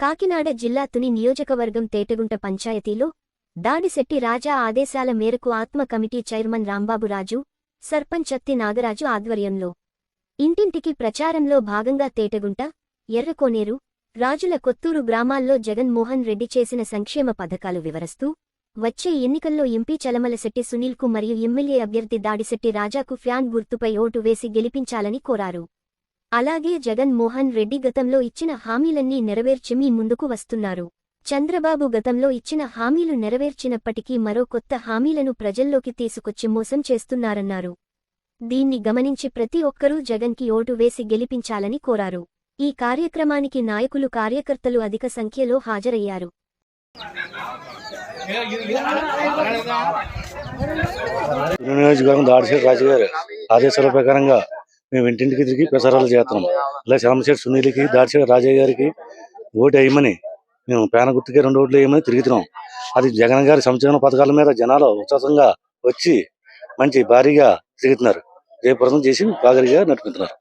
కాకినాడ జిల్లా తుని నియోజకవర్గం తేటగుంట పంచాయతీలో దాడిశెట్టి రాజా ఆదేశాల మేరకు ATMA committee chairman Rambabu Raju sarpanch Atti Nagaraju ఆధ్వర్యంలో ఇంటింటికి ప్రచారంలో భాగంగా తేటగుంట ఎర్రకోనేరు రాజుల కొత్తూరు గ్రామాల్లో జగన్మోహన్ రెడ్డి చేసిన సంక్షేమ పథకాలు వివరిస్తూ వచ్చే ఎన్నికల్లో ఎంపీ చలమలశెట్టి సునీల్కు మరియు ఎమ్మెల్యే అభ్యర్థి దాడిశెట్టి రాజాకు ఫ్యాన్ గుర్తుపై ఓటు వేసి గెలిపించాలని కోరారు. అలాగే జగన్ మోహన్ రెడ్డి గతంలో ఇచ్చిన హామీలన్నీ నెరవేర్చి మీ ముందుకు వస్తున్నారు. చంద్రబాబు గతంలో ఇచ్చిన హామీలు నెరవేర్చినప్పటికీ మరో కొత్త హామీలను ప్రజల్లోకి తీసుకొచ్చి మోసం చేస్తున్నారన్నారు. దీన్ని గమనించి ప్రతి ఒక్కరూ జగన్కి ఓటు వేసి గెలిపించాలని కోరారు. ఈ కార్యక్రమానికి నాయకులు కార్యకర్తలు అధిక సంఖ్యలో హాజరయ్యారు. నియోజకవర్గం దాడిశేటి రాజు గారు ఆదేశాల ప్రకారంగా మేము ఇంటింటికి తిరిగి ప్రచారాలు చేస్తున్నాం. ఇలా చలమశెట్టి సునీలకి దాడిశేటి రాజయ్య గారికి ఓటు వేయమని మేము పేన గుర్తుకే రెండు ఓట్లు వేయమని తిరుగుతున్నాం. అది జగన్ గారి సంక్షేమ పథకాల మీద జనాలు ఉత్సాహంగా వచ్చి మంచి భారీగా తిరుగుతున్నారు. జయప్రదం చేసి బాగరిగా నడుపుతున్నారు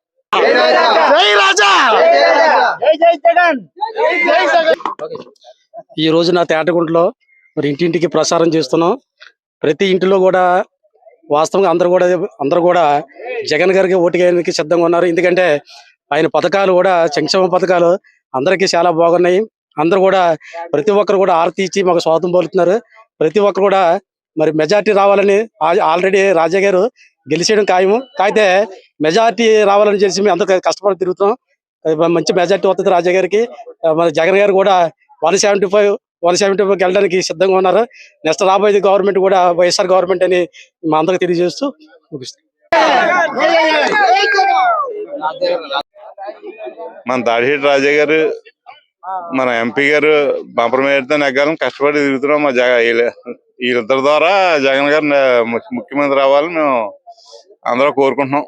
నా తేటగుంటలో మరి ఇంటింటికి ప్రసారం చేస్తున్నాం. ప్రతి ఇంటిలో కూడా వాస్తవంగా అందరూ కూడా అందరూ కూడా జగన్ గారికి ఓటుకేయడానికి సిద్ధంగా ఉన్నారు. ఎందుకంటే ఆయన పథకాలు కూడా సంక్షేమ పథకాలు అందరికీ చాలా బాగున్నాయి. అందరూ కూడా ప్రతి ఒక్కరు కూడా ఆర్తి ఇచ్చి మాకు స్వాతం పలుకుతున్నారు. ప్రతి ఒక్కరు కూడా మరి మెజార్టీ రావాలని ఆల్రెడీ రాజా గారు గెలిచేయడం ఖాయము. కాకపోతే మెజార్టీ రావాలని చేసి మేము అందరూ కష్టపడి తిరుగుతున్నాం. అది మంచి మెజార్టీ వస్తుంది రాజా గారికి. మన జగన్ గారు కూడా one seventy five one seventy five వెళ్ళడానికి సిద్ధంగా ఉన్నారు. నెక్స్ట్ రాబోయేది గవర్నమెంట్ కూడా వైఎస్ఆర్ గవర్నమెంట్ అని మా అందరికి తెలియజేస్తూ ముగిస్తాం. మన దాడిహేటి రాజా గారు మన ఎంపీ గారు బంపర్ నెగ్గాలని కష్టపడి తిరుగుతున్నాం. మా జగ వీళ్ళ- వీళ్ళిద్దరి ద్వారా జగన్ గారు ముఖ్యమంత్రి రావాలని మేము అందరూ కోరుకుంటున్నాం.